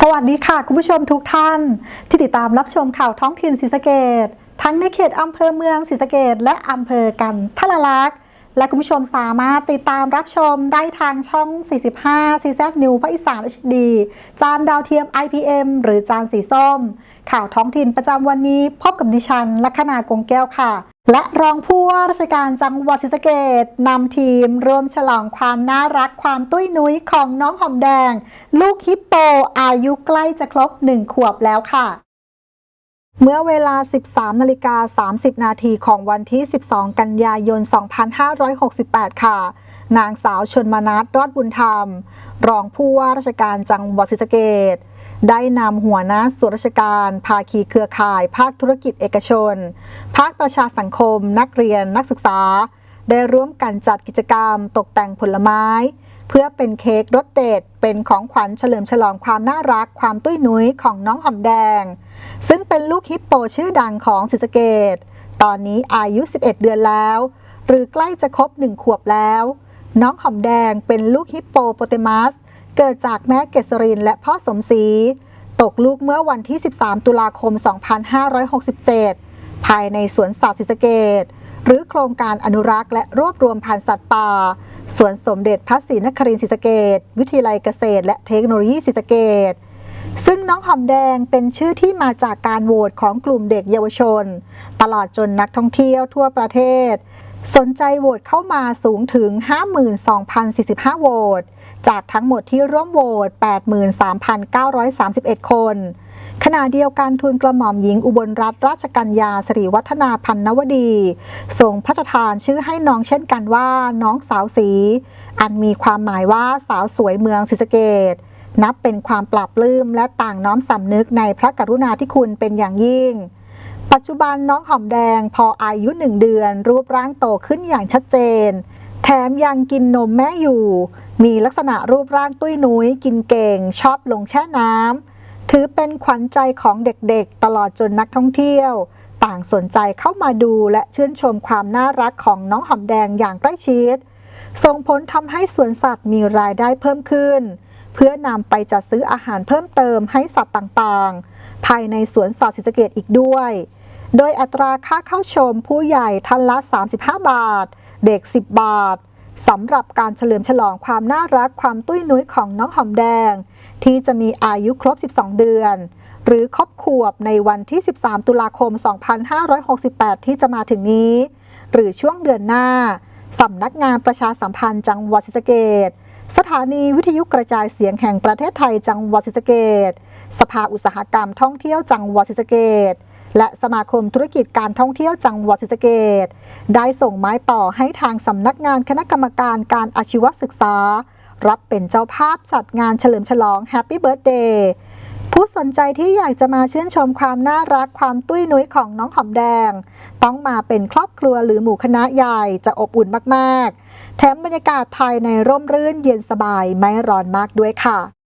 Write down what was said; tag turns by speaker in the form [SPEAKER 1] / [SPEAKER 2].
[SPEAKER 1] สวัสดีค่ะ คุณผู้ชมทุกท่าน ที่ติดตามรับชมข่าวท้องถิ่นศรีสะเกดทั้งในเขตอำเภอเมืองศรีสะเกดและอำเภอกันทะละลักษณ์และคุณผู้ชมสามารถติดตามรับชมได้ทางช่อง 45 CZ New ภาคอีสาน HD จานดาวเทียม IPM หรือจานสีส้ม ข่าวท้องถิ่นประจำวันนี้พบกับดิฉันลัคนากงแก้วค่ะและรองผู้ว่าราชการจังหวัดศรีสะเกดนำทีมร่วมฉลองความน่ารักความตุ้ยนุ้ยของน้องหอมแดง ลูกฮิปโปอายุใกล้จะครบ1ขวบแล้วค่ะ เมื่อเวลา 13นาฬิกา30 นาทีของวันที่ 12 กันยายน 2568 ค่ะ นางสาวชนมนัสรอดบุญธรรม รองผู้ว่าราชการจังหวัดศรีสะเกด ได้นำหัวหน้าส่วนราชการ ภาคีเครือข่าย ภาคธุรกิจเอกชน ภาคประชาสังคม นักเรียน นักศึกษา ได้ร่วมกันจัดกิจกรรม ตกแต่งผลไม้ เพื่อเป็นเค้กรสเด็ด เป็นของขวัญเฉลิมฉลองความน่ารัก ความตุ้ยนุ้ยของน้องหอมแดง ซึ่งเป็นลูกฮิปโปชื่อดังของศรีสเกดตอนนี้อายุ 11 เดือนแล้ว หรือใกล้จะครบ1ขวบแล้ว น้องหอมแดงเป็นลูกฮิปโปโปเตมัส เกิดจากแม่เกษรินและพ่อสมศรีตกลูกเมื่อวันที่ 13 ตุลาคม 2567 ภายในสวนสัตว์ศรีสะเกดหรือโครงการอนุรักษ์และรวบรวมพันธุ์สัตว์ป่า สวนสมเด็จพระศรีนครินทร์ศรีสะเกดวิทยาลัยเกษตร และเทคโนโลยีศรีสะเกดซึ่งน้องหอมแดงเป็นชื่อที่มาจากการโหวตของกลุ่มเด็กเยาวชน ตลอดจนนักท่องเที่ยวทั่วประเทศ สนใจโหวตเข้ามาสูงถึง 52,045 โหวต จากทั้งหมดที่ร่วมโหวต 83,931 คน ขณะเดียวกันทุนกระหม่อมหญิงอุบลรัตนราชกัญญาสิริวัฒนาพันนวดีทรงพระราชทานชื่อให้น้องเช่นกันว่า น้องสาวสี อันมีความหมายว่าสาวสวยเมืองศรีสะเกดนับเป็นความปราบลื้มและต่างน้อมสำนึกในพระกรุณาธิคุณเป็นอย่างยิ่ง ปัจจุบันน้องหอมแดงพออายุหนึ่งเดือน รูปร่างโตขึ้นอย่างชัดเจน แถมยังกินนมแม่อยู่ มีลักษณะรูปร่างตุ้ยนุ้ย กินเก่ง ชอบลงแช่น้ำถือเป็นขวัญใจของเด็กๆ ตลอดจนนักท่องเที่ยว ต่างสนใจเข้ามาดูและชื่นชมความน่ารักของน้องหอมแดงอย่างใกล้ชิดส่งผลทำให้สวนสัตว์มีรายได้เพิ่มขึ้น เพื่อนำไปจัดซื้ออาหารเพิ่มเติมให้สัตว์ต่างๆ ภายในสวนสัตว์ศรีสะเกดอีกด้วย โดยอัตราค่าเข้าชมผู้ใหญ่ท่านละ 35 บาท เด็ก 10 บาทสำหรับการเฉลิมฉลองความน่ารักความตุ้ยนุ้ยของน้องหอมแดง ที่จะมีอายุครบ 12 เดือน หรือครบขวบในวันที่ 13 ตุลาคม 2568 ที่จะมาถึงนี้ หรือช่วงเดือนหน้าสำนักงานประชาสัมพันธ์จังหวัดศรีสะเกดสถานีวิทยุกระจายเสียงแห่งประเทศไทยจังหวัดศรีสะเกดสภาอุตสาหกรรมท่องเที่ยวจังหวัดศรีสะเกด และสมาคมธุรกิจการท่องเที่ยวจังหวัดศรีสะเกดได้ส่งไม้ต่อให้ทางสำนักงานคณะกรรมการการอาชีวศึกษา รับเป็นเจ้าภาพจัดงานเฉลิมฉลอง Happy Birthday ผู้สนใจที่อยากจะมาชื่นชมความน่ารักความตุ้ยนุ้ยของน้องหอมแดง ต้องมาเป็นครอบครัวหรือหมู่คณะใหญ่จะอบอุ่นมาก ๆ แถมบรรยากาศภายในร่มรื่นเย็นสบายไม่ร้อนมากด้วยค่ะ